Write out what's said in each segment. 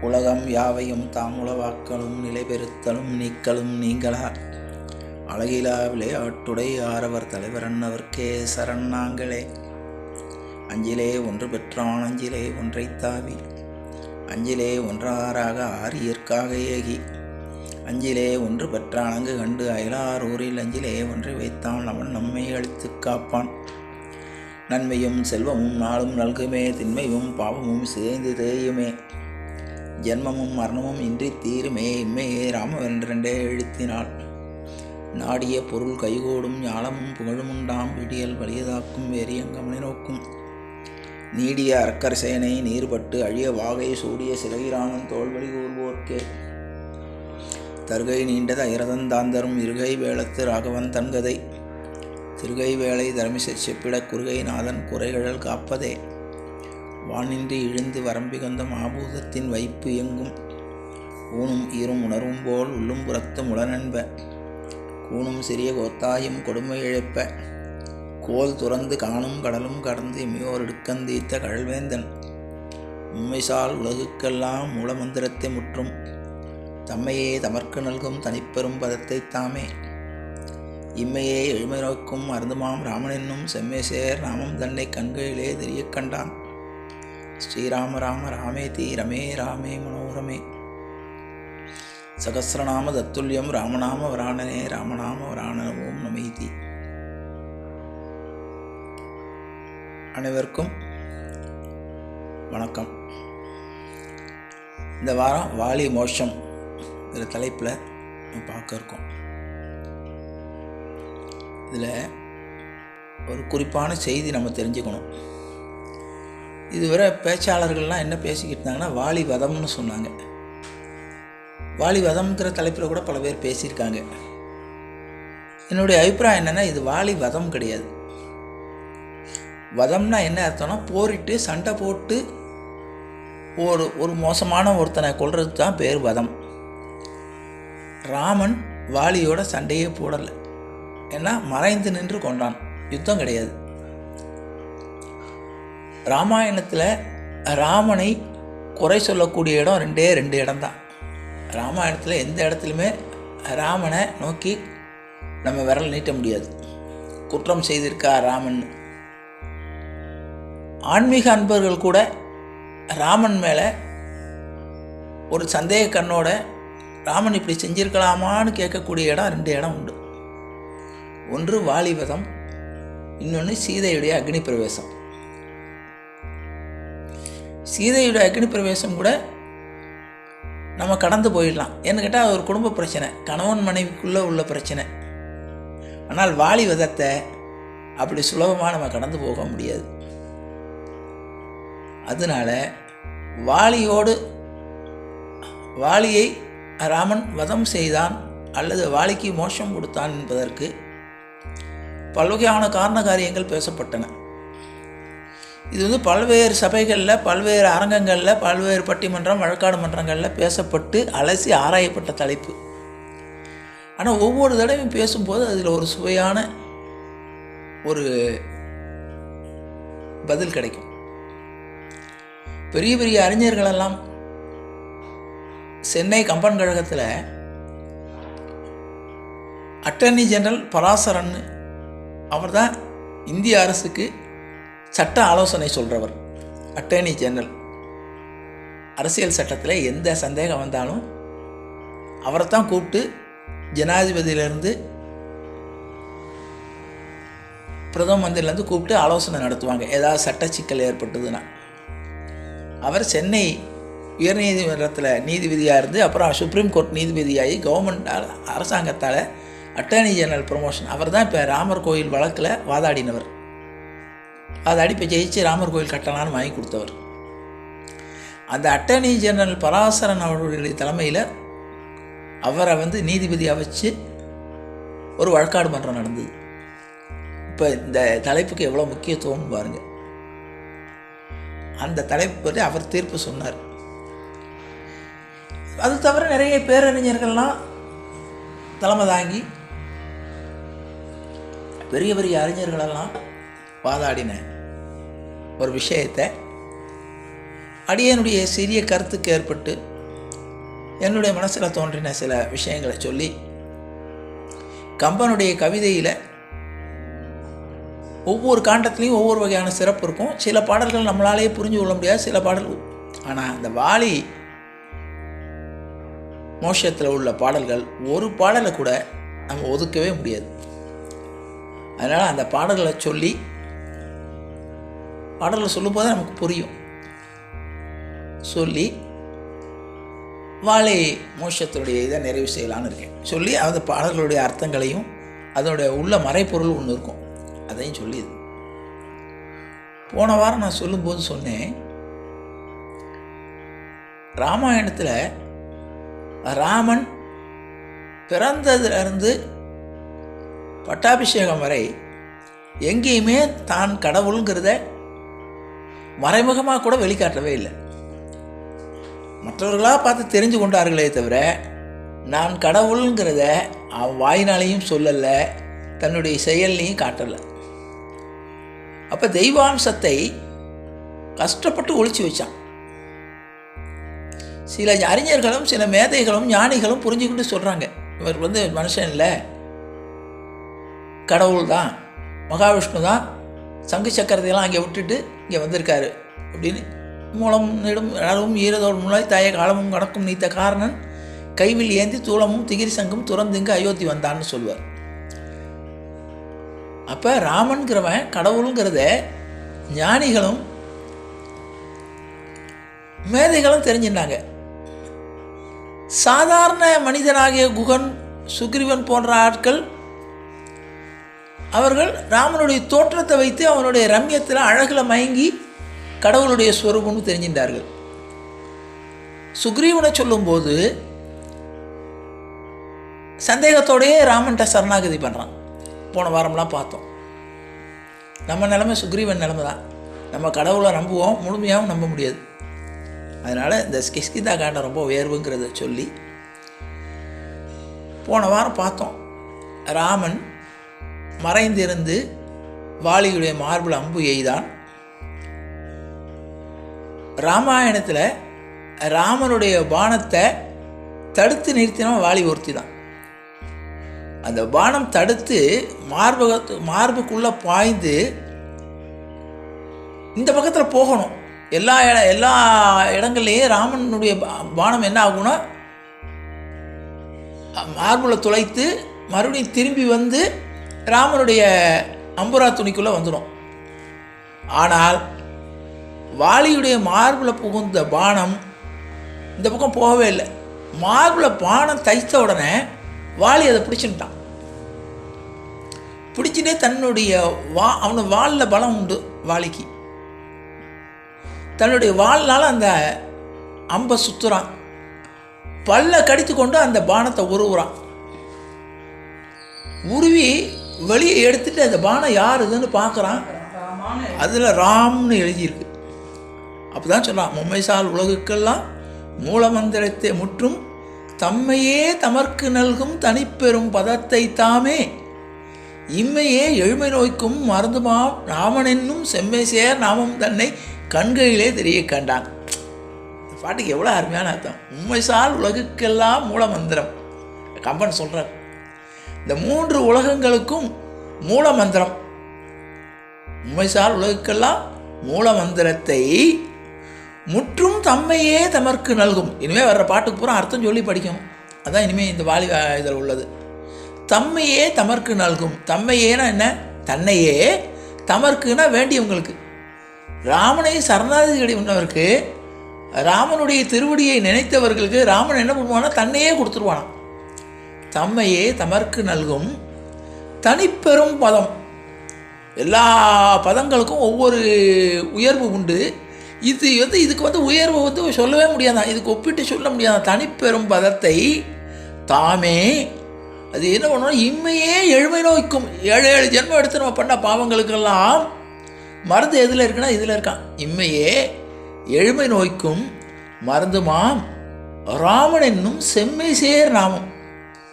உலகம் யாவையும் தாம் உளவாக்கலும் நிலைபெறுத்தலும் நீக்கலும் நீங்களா? அழகிலா விளையாட்டுடை ஆரவர் தலைவர் அன்னவர்க்கே சரண் நாங்களே அஞ்சிலே ஒன்று பெற்றான் அஞ்சிலே ஒன்றை தாவி. அஞ்சிலே ஒன்றாறாக ஆரியற்காக ஏகி. அஞ்சிலே ஒன்று பெற்றான் அங்கு கண்டு அயலார் ஊரில் அஞ்சிலே ஒன்றை வைத்தான் அவன் நம்மை அழித்து காப்பான். நன்மையும் செல்வமும் நாளும் நல்குமே திண்மையும் பாவமும் சேர்ந்து தேயுமே. ஜென்மமும் மரணமும் இன்றி தீருமே. இம்மையே ராமவென்றே எழுத்தினாள். நாடிய பொருள் கைகோடும் ஞாலமும் புகழுமுண்டாம். விடியல் வலியதாக்கும் வேரியங்கமனை நோக்கும். நீடிய அக்கரசேனை நீர்பட்டு அழிய வாகை சூடிய சிலகிராமன் தோல்வழி கூறுவோர்க்கே தருகை நீண்டது ஐரதந்தாந்தரும் இருகை வேளத்து ராகவன் தன்கதை. திருகை வேளை தரமிசை செப்பிட குறுகை நாதன் குறைகழல் காப்பதே. வானின்றி இழிந்து வரம்பிகந்த மாபூதத்தின் வைப்பு எங்கும் ஊனும் ஈரும் உணர்வும் போல் உள்ளும் புறத்தும் உடனன்ப கூணும் சிறிய கோத்தாயும் கொடுமை இழைப்ப. கோல் துறந்து காணும் கடலும் கடந்து இமையோர் இடுக்கந்தீத்த கழல்வேந்தன் உண்மைசால் உலகுக்கெல்லாம் மூலமந்திரத்தை முற்றும். தம்மையே தமர்க்கு நல்கும் தனிப்பெரும் பதத்தை தாமே. இம்மையே எழுமை நோக்கும் அருந்துமாம் ராமனென்னும் செம்மேசேர் ராமம் தன்னை கண்களிலே தெரிய கண்டான். ஸ்ரீராம ராம ராமே தீ ரமே ராமே மனோரமே. சகசிரநாம தத்துல்யம் ராமநாம வராணனே ராமநாம வராணன ஓம் நமேதி. அனைவருக்கும் வணக்கம். இந்த வாரம் வாலி மோஷம் இதில் தலைப்பில் பார்க்க இருக்கோம். இதில் ஒரு குறிப்பான செய்தி நம்ம தெரிஞ்சுக்கணும். இதுவரை பேச்சாளர்கள்லாம் என்ன பேசிக்கிட்டு இருந்தாங்கன்னா வாலி வதம்னு சொன்னாங்க. வாலி வதம்ங்கிற தலைப்பில் கூட பல பேர் பேசியிருக்காங்க. என்னுடைய அபிப்பிராயம் என்னென்னா இது வாலி வதம் கிடையாது. வதம்னா என்ன அர்த்தம்னா போரிட்டு சண்டை போட்டு ஒரு ஒரு மோசமான ஒருத்தனை கொல்றது தான் பேர் வதம். ராமன் வாலியோட சண்டையே போடலை. ஏன்னா மறைந்து நின்று கொண்டான். யுத்தம் கிடையாது. ராமாயணத்தில் ராமனை குறை சொல்லக்கூடிய இடம் ரெண்டே ரெண்டு இடம்தான். ராமாயணத்தில் எந்த இடத்துலையுமே ராமனை நோக்கி நம்ம விரல் நீட்ட முடியாது. குற்றம் செய்திருக்கா ராமன்? ஆன்மீக அன்பர்கள் கூட ராமன் மேலே ஒரு சந்தேக கண்ணோட ராமன் இப்படி செஞ்சிருக்கலாமான்னு கேட்கக்கூடிய இடம் ரெண்டு இடம் உண்டு. ஒன்று வாலிவதம் இன்னொன்று சீதையுடைய அக்னி பிரவேசம். சீதையோட அக்னி பிரவேசம் கூட நம்ம கடந்து போயிடலாம். ஏன்னு கேட்டால் ஒரு குடும்ப பிரச்சனை. கணவன் மனைவிக்குள்ளே உள்ள பிரச்சனை. ஆனால் வாலி விதத்தை அப்படி சுலபமாக நம்ம கடந்து போக முடியாது. அதனால வாலியோடு வாலியை ராமன் வதம் செய்தான் அல்லது வாலிக்கு மோஷம் கொடுத்தான் என்பதற்கு பல்வகையான காரண காரியங்கள் பேசப்பட்டன. இது வந்து பல்வேறு சபைகளில் பல்வேறு அரங்கங்களில் பல்வேறு பட்டிமன்றம் வழக்காடு மன்றங்களில் பேசப்பட்டு அலசி ஆராயப்பட்ட தலைப்பு. ஆனால் ஒவ்வொரு தடவையும் பேசும்போது அதில் ஒரு சுவையான ஒரு பதில் கிடைக்கும். பெரிய பெரிய அறிஞர்களெல்லாம் சென்னை கம்பன் கழகத்தில் அட்டர்னி ஜெனரல் பராசரன் அவர் தான் இந்திய அரசுக்கு சட்ட ஆலோசனை சொல்கிறவர் அட்டர்னி ஜெனரல் அரசியல் சட்டத்தில் எந்த சந்தேகம் வந்தாலும் அவரை தான் கூப்பிட்டு ஜனாதிபதியிலேருந்து பிரதம மந்திரிலேருந்து கூப்பிட்டு ஆலோசனை நடத்துவாங்க. ஏதாவது சட்ட சிக்கல் ஏற்பட்டதுன்னா. அவர் சென்னை உயர்நீதிமன்றத்தில் நீதிபதியாக இருந்து அப்புறம் சுப்ரீம் கோர்ட் நீதிபதியாகி கவர்மெண்டால் அரசாங்கத்தால் அட்டர்னி ஜெனரல் ப்ரொமோஷன் அவர் தான் இப்போ ராமர் கோயில் வழக்கில் வாதாடினவர். அதை அடிப்பை ஜெயிச்சு ராமர் கோயில் கட்டலான்னு வாங்கி கொடுத்தவர். அந்த அட்டர்னி ஜெனரல் பராசரன் அவர்களுடைய தலைமையில் அவரை வந்து நீதிபதியாக வச்சு ஒரு வழக்காடு மன்றம் நடந்தது. இப்போ இந்த தலைப்புக்கு எவ்வளோ முக்கியத்துவம் பாருங்கள் அந்த தலைப்பு பற்றி அவர் தீர்ப்பு சொன்னார். அது தவிர நிறைய பேரறிஞர்கள்லாம் தலைமை தாங்கி பெரிய பெரிய அறிஞர்களெல்லாம் வாதாடின ஒரு விஷயத்தை. அடியனுடைய சிறிய கருத்துக்கு ஏற்பட்டு என்னுடைய மனசில் தோன்றின சில விஷயங்களை சொல்லி கம்பனுடைய கவிதையில் ஒவ்வொரு காண்டத்துலேயும் ஒவ்வொரு வகையான சிறப்பு இருக்கும். சில பாடல்கள் நம்மளாலேயே புரிஞ்சு கொள்ள முடியாது சில பாடல்கள் ஆனால் அந்த வாலி மோஷத்தில் உள்ள பாடல்கள் ஒரு பாடலை கூட நம்ம ஒதுக்கவே முடியாது. அதனால் அந்த பாடல்களை சொல்லி பாடலில் சொல்லும்போது நமக்கு புரியும். சொல்லி வாழை மோஷத்தினுடைய இதை நிறைவு செய்யலான்னு இருக்கேன். சொல்லி அந்த பாடல்களுடைய அர்த்தங்களையும் அதனுடைய உள்ள மறைப்பொருள் ஒன்று இருக்கும். அதையும் சொல்லி போன வாரம் நான் சொல்லும்போது சொன்னேன் ராமாயணத்தில் ராமன் பிறந்ததுலேருந்து பட்டாபிஷேகம் வரை எங்கேயுமே தான் கடவுளுங்கிறத மறைமுகமாக கூட வெளிக்காட்டவே இல்லை. மற்றவர்களாக பார்த்து தெரிஞ்சு கொண்டார்களே தவிர நான் கடவுளுங்கிறத அவன் வாயினாலையும் சொல்லலை தன்னுடைய செயல்லையும் காட்டலை. அப்போ தெய்வாம்சத்தை கஷ்டப்பட்டு ஒழிச்சு வச்சான். சில அறிஞர்களும் சில மேதைகளும் ஞானிகளும் புரிஞ்சுக்கிட்டு சொல்கிறாங்க இவர் வந்து மனுஷன் இல்லை. கடவுள் தான் மகாவிஷ்ணு தான் சங்கு சக்கரத்தையெல்லாம் அங்கே விட்டுட்டு இங்கே வந்திருக்காரு. அப்படின்னு மூலம் நெடும் அளவும் ஈரதோடு முன்னாய் தாய காலமும் கணக்கும் நீத்த காரணன் கைவில் ஏந்தி தூளமும் திகிரி சங்கும் துறந்துங்க அயோத்தி வந்தான்னு சொல்லுவார் அப்போ ராமன்கிறவன் கடவுளுங்கிறத ஞானிகளும் மேதைகளும் தெரிஞ்சிருந்தாங்க. சாதாரண மனிதனாகிய குகன் சுக்ரீவன் போன்ற ஆட்கள் அவர்கள் ராமனுடைய தோற்றத்தை வைத்து அவனுடைய ரம்யத்தில் அழகில் மயங்கி கடவுளுடைய ஸ்வரூபம்னு தெரிஞ்சின்றார்கள். சுக்ரீவனை சொல்லும்போது சந்தேகத்தோடையே ராமன்கிட்ட சரணாகதி பண்ணுறான் போன வாரம்லாம் பார்த்தோம். நம்ம நிலமை சுக்ரீவன் நிலமை தான். நம்ம கடவுளை நம்புவோம் முழுமையாகவும் நம்ப முடியாது. அதனால் இந்த கிஸ்கிதா காண்டம் ரொம்ப உயர்வுங்கிறத சொல்லி போன வாரம் பார்த்தோம். ராமன் மறைந்திருந்து வாலியுடைய மார்பில் அம்பு எய்தான். ராமாயணத்தில் ராமனுடைய பானத்தை தடுத்து நிறுத்தினவன் வாலி ஒருத்தி தான் அந்த பானம் தடுத்து மார்பகத்து மார்புக்குள்ளே பாய்ந்து இந்த பக்கத்தில் போகணும். எல்லா இட எல்லா இடங்கள்லையும் ராமனுடைய பானம் என்ன ஆகும்னா மார்பில் துளைத்து மறுபடியும் திரும்பி வந்து ராமனுடைய அம்புரா துணிக்குள்ளே வந்துடும் ஆனால் வாலியுடைய மார்பில் புகுந்த பானம் இந்த பக்கம் போகவே இல்லை. மார்பில் பானம் தைத்த உடனே வாலி அதை பிடிச்சுட்டான் பிடிச்சிட்டே தன்னுடைய வா அவனு வாலில் பலம் உண்டு வாலிக்கு. தன்னுடைய வாழ்நாள் அந்த அம்பை சுற்றுறான் பல்ல கடித்து கொண்டு அந்த பானத்தை உருவுறான். உருவி வெளியே எடுத்துட்டு அந்த பானம் யாருதுன்னு பார்க்குறான். அதில் ராம்னு எழுதியிருக்கு. அப்போ தான் சொல்லலாம் மும்மைசால் உலகுக்கெல்லாம் மூலமந்திரத்தை முற்றும் தம்மையே தமர்க்கு நல்கும் தனிப்பெரும் பதத்தை தாமே. இம்மையே எழுமை நோய்க்கும் மருந்துமா ராமன் என்னும் செம்மை சேர் நாமம் தன்னை கண்களிலே தெரிய கண்டான். இந்த பாட்டுக்கு எவ்வளோ அருமையான அர்த்தம். உண்மைசால் உலகுக்கெல்லாம் மூலமந்திரம். கம்பன் சொல்கிறார் இந்த மூன்று உலகங்களுக்கும் மூல மந்திரம் உண்மைசார் உலகுக்கெல்லாம் மூலமந்திரத்தை முற்றும் தம்மையே தமர்க்கு நல்கும். இனிமேல் வர்ற பாட்டுக்கு பூரா அர்த்தம் சொல்லி படிக்கணும். அதான் இனிமேல் இந்த வாலி இதில் உள்ளது. தம்மையே தமர்க்கு நல்கும். தம்மையேனா என்ன? தன்னையே தமர்க்குனா வேண்டியவங்களுக்கு ராமனை சரணாதிகடி உள்ளவருக்கு ராமனுடைய திருவடியை நினைத்தவர்களுக்கு ராமன் என்ன பண்ணுவானா தன்னையே கொடுத்துருவானாம். தம்மையே தமர்க்கு நல்கும் தனிப்பெரும் பதம். எல்லா பதங்களுக்கும் ஒவ்வொரு உயர்வு உண்டு. இது வந்து இதுக்கு வந்து உயர்வு வந்து சொல்லவே முடியாதான் இதுக்கு ஒப்பிட்டு சொல்ல முடியாதான் தனிப்பெரும் பதத்தை தாமே அது என்ன பண்ணணும் இம்மையே எழுமை நோய்க்கும். ஏழு ஏழு ஜென்மம் எடுத்து நம்ம பண்ண பாவங்களுக்கெல்லாம் மருந்து எதில் இருக்குன்னா இதில் இருக்கான். இம்மையே எழுமை நோய்க்கும் மருந்துமாம். ராமன் என்னும் செம்மை சேர் நாமம்.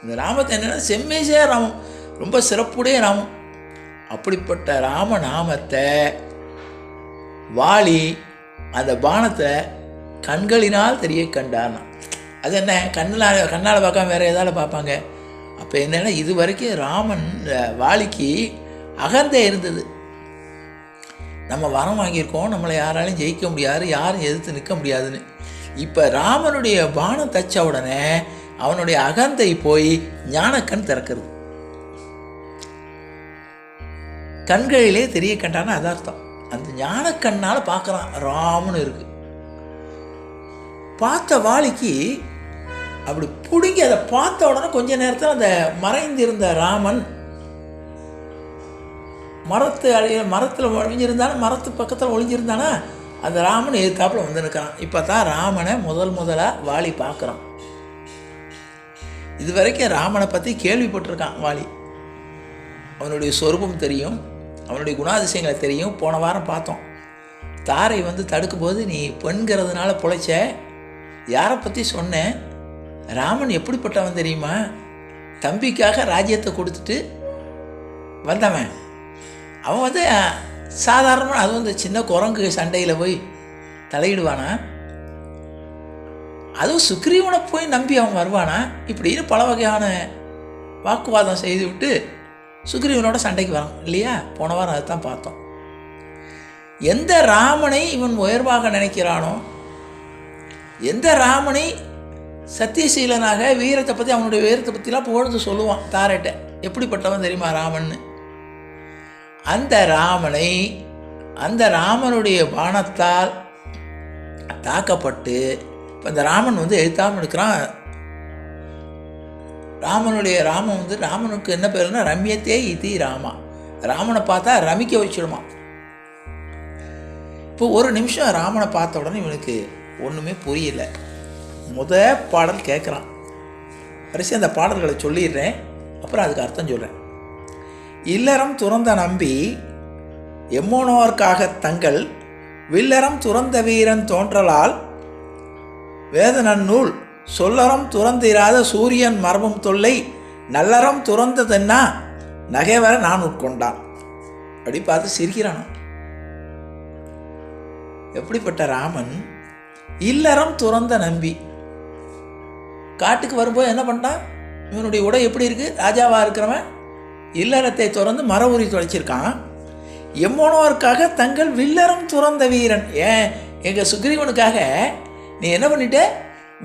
இந்த நாமத்தை என்னென்னா செம்மேசே ராமம். ரொம்ப சிறப்புடைய நாமம் அப்படிப்பட்ட ராம நாமத்தை வாலி அந்த பானத்தை கண்களினால் தெரிய கண்டானா. அது என்ன? கண்ணால் கண்ணால் பார்க்காம வேறு எதால் பார்ப்பாங்க. அப்போ என்னென்னா இது வரைக்கும் ராமன் வாலிக்கு அகந்தை இருந்தது. நம்ம வரம் வாங்கியிருக்கோம் நம்மளை யாராலையும் ஜெயிக்க முடியாது யாரும் எதிர்த்து நிற்க முடியாதுன்னு. இப்போ ராமனுடைய பானம் தச்ச உடனே அவனுடைய அகந்தை போய் ஞானக்கண் திறக்கிறது. கண்களிலே தெரிய கண்டான அதார்த்தம் அந்த ஞானக்கண்ணால் பார்க்குறான். ராமனு இருக்கு. பார்த்த வாளிக்கு அப்படி பிடுங்கி அதை பார்த்த உடனே கொஞ்ச நேரத்தில் அந்த மறைந்திருந்த ராமன் மரத்து அழிய மரத்தில் ஒழிஞ்சிருந்தானா மரத்து பக்கத்தில் ஒழிஞ்சிருந்தானா அந்த ராமன் எதிர்த்தாப்புல வந்து நிற்கிறான் இப்போ தான் ராமனை முதல் முதலாக வாலி பார்க்குறான். இது வரைக்கும் ராமனை பற்றி கேள்விப்பட்டிருக்கான் வாலி. அவனுடைய சொரூபம் தெரியும் அவனுடைய குணாதிசயங்களை தெரியும். போன வாரம் பார்த்தோம். தாரை வந்து தடுக்கும்போது நீ பெண்கிறதுனால பிழைச்ச யாரை பற்றி சொன்னேன் ராமன் எப்படிப்பட்டவன் தெரியுமா? தம்பிக்காக ராஜ்யத்தை கொடுத்துட்டு வந்தவன். அவன் வந்து சாதாரணமாக அது வந்து சின்ன குரங்கு சண்டையில் போய் தலையிடுவானா? அதுவும் சுக்ரீவனை போய் நம்பி அவன் வருவானா? இப்படின்னு பல வகையான வாக்குவாதம் செய்து விட்டு சுக்ரீவனோட சண்டைக்கு வரான் இல்லையா? போன வாரம் அதை தான் பார்த்தோம். எந்த ராமனை இவன் உயர்வாக நினைக்கிறானோ எந்த ராமனை சத்தியசீலனாக வீரத்தை பற்றி அவனுடைய வீரத்தை பற்றிலாம் புகழ்ந்து சொல்லுவான் தாரட்ட. எப்படிப்பட்டவன் தெரியுமா ராமன்னு? அந்த ராமனை அந்த ராமனுடைய பானத்தால் தாக்கப்பட்டு இப்போ இந்த ராமன் வந்து எழுத்தாமல் இருக்கிறான். ராமனுடைய ராமன் வந்து ராமனுக்கு என்ன பேருன்னா ரம்யத்தே இது ராமா. ராமனை பார்த்தா ரமிக்க வச்சிடுமா. இப்போ ஒரு நிமிஷம் ராமனை பார்த்த உடனே இவனுக்கு ஒன்றுமே புரியல. முத பாடல் கேட்குறான் வரிசை அந்த பாடல்களை சொல்லிடுறேன். அப்புறம் அதுக்கு அர்த்தம் சொல்கிறேன் இல்லறம் துறந்த நம்பி எம்மோனோர்க்காக தங்கள் வில்லறம் துறந்த வீரன் தோன்றலால் வேத நூல் சொல்லறம் துறந்திராத சூரியன் மர்மம் தொல்லை நல்லறம் துறந்ததென்னா நகைவர நான் உட்கொண்டான். அப்படி பார்த்து சிரிக்கிறான். எப்படிப்பட்ட ராமன் இல்லறம் துறந்த நம்பி காட்டுக்கு வரும்போது என்ன பண்ணிட்டான்? இவனுடைய உடை எப்படி இருக்குது ராஜாவாக இருக்கிறவன் இல்லறத்தை துறந்து மர உரி தொலைச்சிருக்கான் எம்மோனோருக்காக தங்கள் வில்லறம் துறந்த வீரன். ஏன்? எங்கள் சுக்ரீவனுக்காக நீ என்ன பண்ணிட்ட?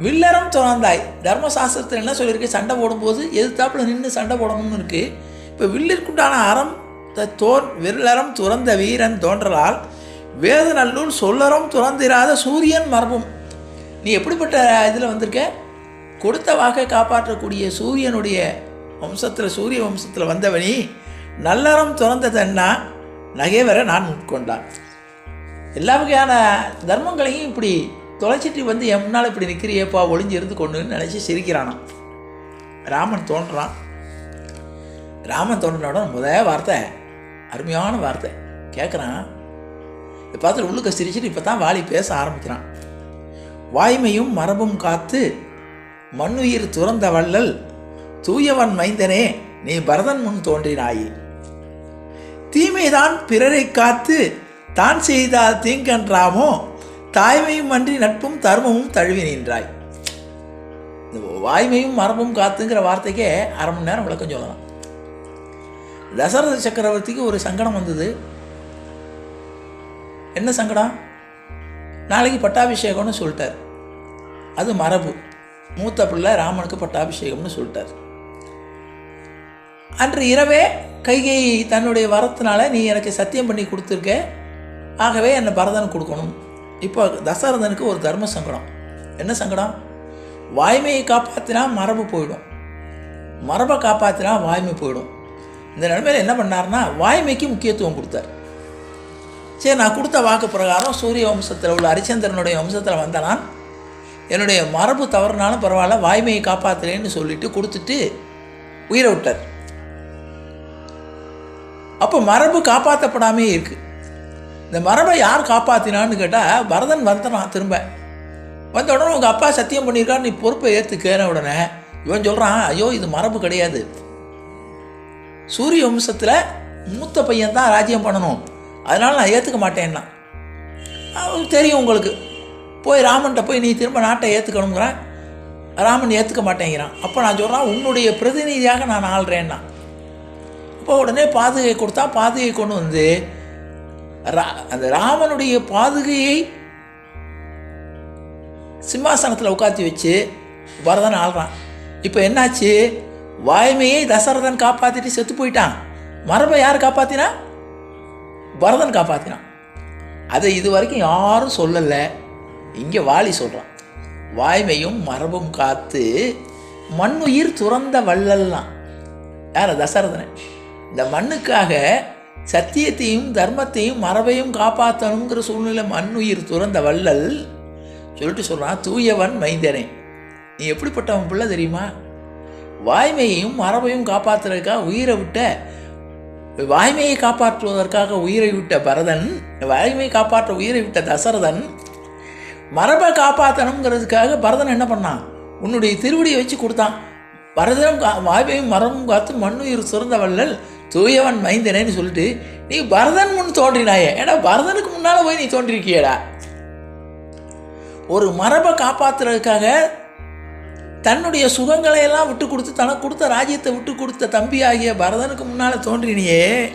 வில்லறம் துறந்தாய். தர்மசாஸ்திரத்தில் என்ன சொல்லியிருக்கு? சண்டை போடும்போது எதிர்த்தாப்பில் நின்று சண்டை போடணும்னு இருக்கு. இப்போ வில்லிற்குண்டான அறம் த- தோர் வில்லறம் துறந்த வீரன் தோன்றலால் வேத நல்லூர் சொல்லறம் துறந்திராத சூரியன் மரபும். நீ எப்படிப்பட்ட இதில் வந்திருக்க? கொடுத்த வாக்கை காப்பாற்றக்கூடிய சூரியனுடைய வம்சத்தில் சூரிய வம்சத்தில் வந்தவனி நல்லறம் துறந்ததன்னா நகைவரை நான் உட்கொண்டான். எல்லா வகையான தர்மங்களையும் இப்படி தொலைச்சிட்டு வந்து என் முன்னால் இப்படி நிற்கிறியேப்பா ஒளிஞ்சு இருந்து கொண்டுன்னு நினச்சி சிரிக்கிறானாம் ராமன் தோன்றான். ராமன் தோன்றினோட முத வார்த்தை அருமையான வார்த்தை. கேட்குறான் இதை பார்த்துட்டு உள்ளுக்க சிரிச்சிட்டு இப்போ தான் வாலி பேச ஆரம்பிக்கிறான். வாய்மையும் மரபும் காத்து மண்ணுயிர் துறந்த வள்ளல் தூயவன் மைந்தனே நீ பரதன் முன் தோன்றினாயே. தீமைதான் பிறரை காத்து தான் செய்தால் தீங்கன்றாமோ தாய்மையும் அன்றி நட்பும் தர்மமும் தழுவி நின்றாய். இந்த வாய்மையும் மரபும் காத்துங்கிற வார்த்தைக்கே அரை மணி நேரம் விளக்கம் சொல்லலாம். தசரத சக்கரவர்த்திக்கு ஒரு சங்கடம் வந்தது. என்ன சங்கடம்? நாளைக்கு பட்டாபிஷேகம்னு சொல்லிட்டார். அது மரபு. மூத்த பிள்ளை ராமனுக்கு பட்டாபிஷேகம்னு சொல்லிட்டார். அன்று இரவே கைகை தன்னுடைய வரத்தினால நீ எனக்கு சத்தியம் பண்ணி கொடுத்துருக்க. ஆகவே என்னை பரதன் கொடுக்கணும். இப்போ தசரதனுக்கு ஒரு தர்ம சங்கடம். என்ன சங்கடம்? வாய்மையை காப்பாற்றினா மரபு போயிடும். மரபை காப்பாற்றினா வாய்மை போயிடும். இந்த நிலைமையில் என்ன பண்ணார்னா வாய்மைக்கு முக்கியத்துவம் கொடுத்தார். சரி நான் கொடுத்த வாக்கு பிரகாரம் சூரிய வம்சத்தில் உள்ள ஹரிச்சந்திரனுடைய வம்சத்தில் வந்தனான் என்னுடைய மரபு தவறுனாலும் பரவாயில்ல வாய்மையை காப்பாற்றலேன்னு சொல்லிட்டு கொடுத்துட்டு உயிரை விட்டார். அப்போ மரபு காப்பாற்றப்படாமே இருக்குது இந்த மரபை யார் காப்பாற்றினான்னு கேட்டால் பரதன் வந்தனான் திரும்ப. வந்த உடனே உங்கள் அப்பா சத்தியம் பண்ணியிருக்காரு நீ பொறுப்பை ஏற்றுக்கேன உடனே இவன் சொல்கிறான் ஐயோ இது மரபு கிடையாது. சூரிய வம்சத்தில் மூத்த பையன் தான் ராஜ்யம் பண்ணணும். அதனால் நான் ஏற்றுக்க மாட்டேன்னா. தெரியும் உங்களுக்கு. போய் ராமன்கிட்ட போய் நீ திரும்ப நாட்டை ஏற்றுக்கணுங்கிறான் ராமன் ஏற்றுக்க மாட்டேங்கிறான். அப்போ நான் சொல்கிறேன் உன்னுடைய பிரதிநிதியாக நான் ஆள்றேன்னா. இப்போ உடனே பாதுகை கொடுத்தா பாதுகை கொண்டு வந்து அந்த ராமனுடைய பாதுகையை சிம்மாசனத்தில் உட்காத்தி வச்சு பரதன் ஆள்றான். இப்போ என்னாச்சு? வாய்மையை தசரதன் காப்பாற்றிட்டு செத்து போயிட்டான். மரபை யார் காப்பாத்தினா? பரதன் காப்பாத்தினான். அதை இது வரைக்கும் யாரும் சொல்லலை. இங்கே வாலி சொல்கிறான் வாய்மையும் மரபும் காத்து மண்ணுயிர் துறந்த வள்ளல்லாம். யார்? தசரதனை. இந்த மண்ணுக்காக சத்தியத்தையும் தர்மத்தையும் மரபையும் காப்பாற்றணுங்கிற சூழ்நிலை மண்ணுயிர் துறந்த வள்ளல் சொல்லிட்டு சொல்கிறான் தூயவன் மைந்தனே நீ எப்படிப்பட்டவன் பிள்ளை தெரியுமா? வாய்மையையும் மரபையும் காப்பாற்றுறதுக்காக உயிரை விட்ட வாய்மையை காப்பாற்றுவதற்காக உயிரை விட்ட பரதன் வாய்மையை காப்பாற்ற உயிரை விட்ட தசரதன் மரபை காப்பாற்றணுங்கிறதுக்காக பரதன் என்ன பண்ணான்? உன்னுடைய திருவடியை வச்சு கொடுத்தான். பரதனும் கா வாய்மையும் மரமும் காத்து மண்ணுயிர் சுரந்த வள்ளல் தூயவன் மைந்தனேன்னு சொல்லிட்டு நீ பரதன் முன் தோன்றினாயே. ஏடா பரதனுக்கு முன்னால் போய் நீ தோன்றிருக்கியடா? ஒரு மரபை காப்பாற்றுறதுக்காக தன்னுடைய சுகங்களை எல்லாம் விட்டு கொடுத்து தனக்கு கொடுத்த ராஜ்யத்தை விட்டு கொடுத்த தம்பி ஆகிய பரதனுக்கு முன்னால் தோன்றினியே.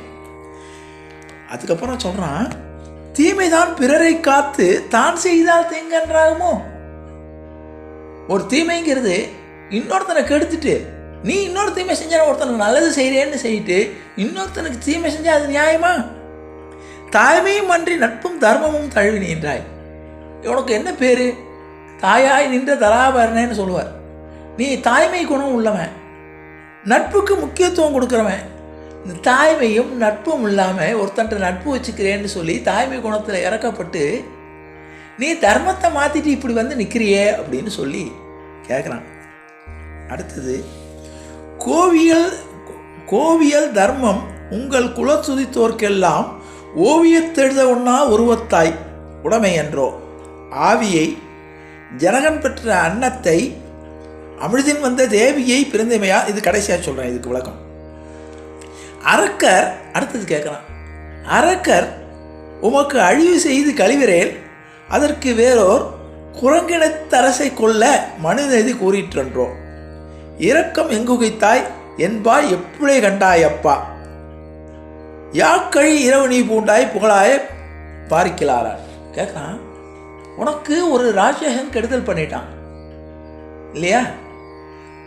அதுக்கப்புறம் சொல்கிறான் தீமைதான் பிறரை காத்து தான் செய்தால் தீங்கன்றாகுமோ? ஒரு தீமைங்கிறது இன்னொருத்தனை கெடுத்துட்டு நீ இன்னொரு தீமை செஞ்சால் ஒருத்தனுக்கு நல்லது செய்கிறேன்னு செய்யிட்டு இன்னொருத்தனுக்கு தீமை செஞ்சால் அது நியாயமா? தாய்மையும் அன்றி நட்பும் தர்மமும் தழுவி நின்றாய். உனக்கு என்ன பேர்? தாயாய் நின்ற தராபரணேன்னு சொல்லுவார். நீ தாய்மை குணம் உள்ளவன். நட்புக்கு முக்கியத்துவம் கொடுக்குறவன். இந்த தாய்மையும் நட்பும் இல்லாமல் ஒருத்தன்ட்ட நட்பு வச்சுக்கிறேன்னு சொல்லி தாய்மை குணத்தில் இறக்கப்பட்டு நீ தர்மத்தை மாற்றிட்டு இப்படி வந்து நிற்கிறியே அப்படின்னு சொல்லி கேட்குறான் அடுத்தது கோவியல் கோவியல் தர்மம் உங்கள் குலத்துதித்தோர்க்கெல்லாம் ஓவியத்தெழுத ஒண்ணா உருவத்தாய் உடைமை என்றோ. ஆவியை ஜனகன் பெற்ற அன்னத்தை அமிழ்தின் வந்த தேவியை பிறந்தமையா? இது கடைசியாக சொல்கிறேன் இதுக்கு விளக்கம். அரக்கர் அடுத்தது கேட்குறான் அரக்கர் உமக்கு அழிவு செய்து கழிவிறேல் அதற்கு வேறோர் குரங்கினத்தரசை கொல்ல மனுநெதி கூறிற்றன்றோ? இரக்கம் எங்குகைத்தாய்? என்பாய் எப்படி கண்டாய் அப்பா. யாக்கழி இரவு நீ பூண்டாய் புகழாய பார்க்கலாரா கேட்குறான் உனக்கு ஒரு ராஜேகன் கெடுதல் பண்ணிட்டான். இல்லையா?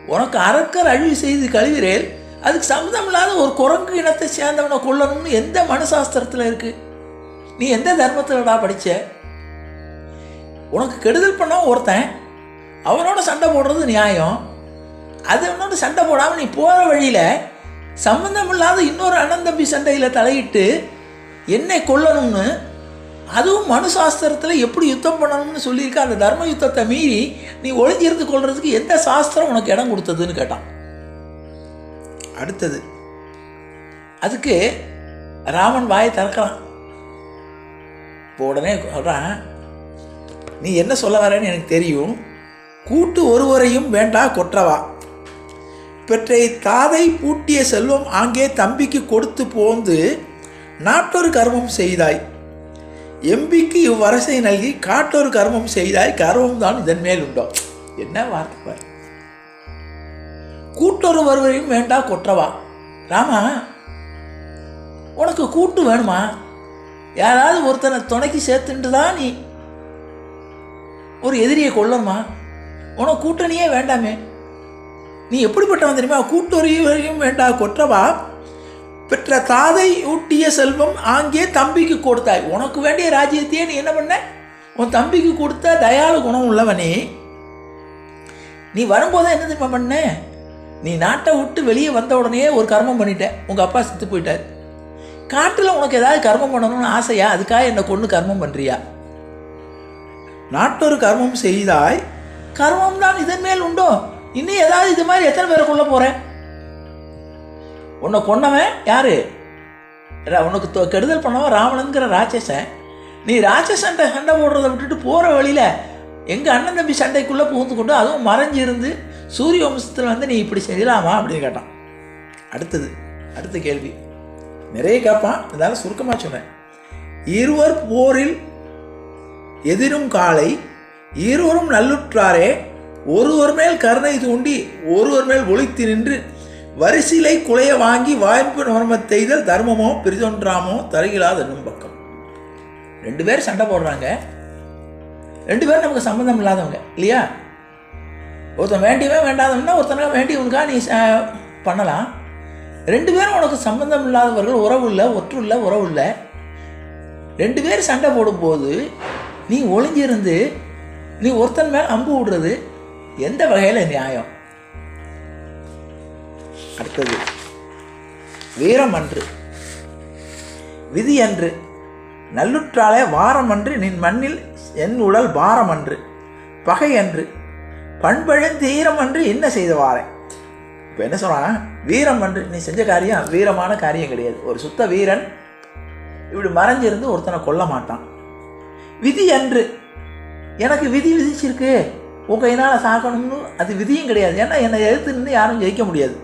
உனக்கு அரக்கர் அழிவு செய்து கழுவிறேல் அதுக்கு சம்மந்தம் இல்லாத ஒரு குரங்கு இனத்தை சேர்ந்தவனை கொல்லணும்னு எந்த மனுசாஸ்திரத்தில் இருக்கு? நீ எந்த தர்மத்தில்டா படிச்ச? உனக்கு கெடுதல் பண்ண ஒருத்தன் அவனோட சண்டை போடுறது நியாயம். அது இன்னொரு சண்டை போடாமல் நீ போகிற வழியில் சம்மந்தம் இல்லாத இன்னொரு அண்ணன் தம்பி சண்டையில் தலையிட்டு என்னை கொல்லணும்னு அதுவும் மனு சாஸ்திரத்தில் எப்படி யுத்தம் பண்ணணும்னு சொல்லியிருக்க அந்த தர்ம யுத்தத்தை மீறி நீ ஒளிஞ்சிருந்து கொள்றதுக்கு எந்த சாஸ்திரம் உனக்கு இடம் கொடுத்ததுன்னு கேட்டான். அடுத்தது அதுக்கு ராமன் வாயை திறக்கிறான். இப்போ உடனே சொல்கிறான் நீ என்ன சொல்ல வரேன்னு எனக்கு தெரியும். கூட்டு ஒருவரையும் வேண்டா கொற்றவா? பெற்றை தாதை பூட்டிய செல்வம் ஆங்கே தம்பிக்கு கொடுத்து போந்து நாட்டொரு கர்மம் செய்தாய். எம்பிக்கு இவ்வரசை நல்கி காட்டொரு கர்மம் செய்தாய். கர்மம் தான் இதன் மேல் உண்டோ? என்ன வார்த்தை பாரு. கூட்டொரு வருவரையும் வேண்டா கொற்றவா? ராமா உனக்கு கூட்டு வேணுமா? யாராவது ஒருத்தனை துணைக்கு சேர்த்துட்டு தான் நீ? ஒரு எதிரியை கொல்லணுமா உனக்கு கூட்டணியே வேண்டாமே? நீ எப்படிப்பட்டவன் தெரியுமா? கூட்டுறவையும் வேண்டா கொற்றவா? பெற்ற தாதை ஊட்டிய செல்வம் ஆங்கே தம்பிக்கு கொடுத்தாய். உனக்கு வேண்டிய ராஜ்யத்தையே நீ என்ன பண்ண? உன் தம்பிக்கு கொடுத்த தயாளு குணம் உள்ளவனே. நீ வரும்போதே என்ன தெரியுமா பண்ண? நீ நாட்டை விட்டு வெளியே வந்த உடனே ஒரு கர்மம் பண்ணிட்ட. உங்கள் அப்பா செத்து போயிட்டார். காட்டில் உனக்கு ஏதாவது கர்மம் பண்ணணும்னு ஆசையா? அதுக்காக என்னை கொண்டு கர்மம் பண்ணுறியா நாட்டொரு கர்மம் செய்தாய். கர்மம் தான் இதன் மேல் உண்டோ? இன்னும் ஏதாவது இது மாதிரி எத்தனை பேரை கொல்ல போகிறேன் உன்னை கொன்னவன் யாரு? உனக்கு தொ- கெடுதல் பண்ணவன் ராவணங்கிற ராட்சசன். நீ ராட்சசன்ட்ட சண்டை போடுறதை விட்டுட்டு போகிற வழியில் எங்கள் அண்ணன் தம்பி சண்டைக்குள்ளே புகுந்து கொண்டு அதுவும் மறைஞ்சு இருந்து சூரிய வம்சத்தில் வந்து நீ இப்படி செய்யலாமா அப்படின்னு கேட்டான். அடுத்தது அடுத்த கேள்வி. நிறைய கேட்பான் இதனால் சுருக்கமாக சொன்னேன். இருவர் போரில் எதிரும் காலை இருவரும் நல்லுற்றாரே ஒருவர் மேல் கருணை தூண்டி ஒருவர் மேல் ஒழித்து நின்று வரிசிலை குலைய வாங்கி வாய்ப்பு நர்மத் செய்தல் தர்மமோ பிரிதொன்றாமோ தருகிலாத பக்கம். ரெண்டு பேர் சண்டை போடுறாங்க. ரெண்டு பேரும் நமக்கு சம்மந்தம் இல்லாதவங்க இல்லையா? ஒருத்தன் வேண்டியவே வேண்டாதவன்னா ஒருத்தனுக்கு வேண்டியவனுக்கா நீ பண்ணலாம். ரெண்டு பேரும் உனக்கு சம்மந்தம் இல்லாதவர்கள் உறவு இல்லை ஒற்று இல்லை உறவு இல்லை ரெண்டு பேர் சண்டை போடும்போது நீ ஒளிஞ்சிருந்து நீ ஒருத்தன் மேல் அம்பு விடுறது எந்த வகையில் நியாயம்? அடுத்தது வீரம் அன்று விதி அன்று நல்லுற்றாலே வாரம் அன்று நின் மண்ணில் என் உடல் பாரம் அன்று பகை அன்று பண்பழந்தீரம் அன்று என்ன செய்த வாரேன் இப்போ என்ன சொல்கிறான் வீரம் அன்று நீ செஞ்ச காரியம் வீரமான காரியம் கிடையாது. ஒரு சுத்த வீரன் இப்படி மறைஞ்சிருந்து ஒருத்தனை கொல்ல மாட்டான். விதி அன்று எனக்கு விதி விதிச்சிருக்கு. உன் கையினால் சாக்கணும்னு அது விதியும் கிடையாது. ஏன்னா என்னை எதிர்த்து நின்று யாரும் ஜெயிக்க முடியாது.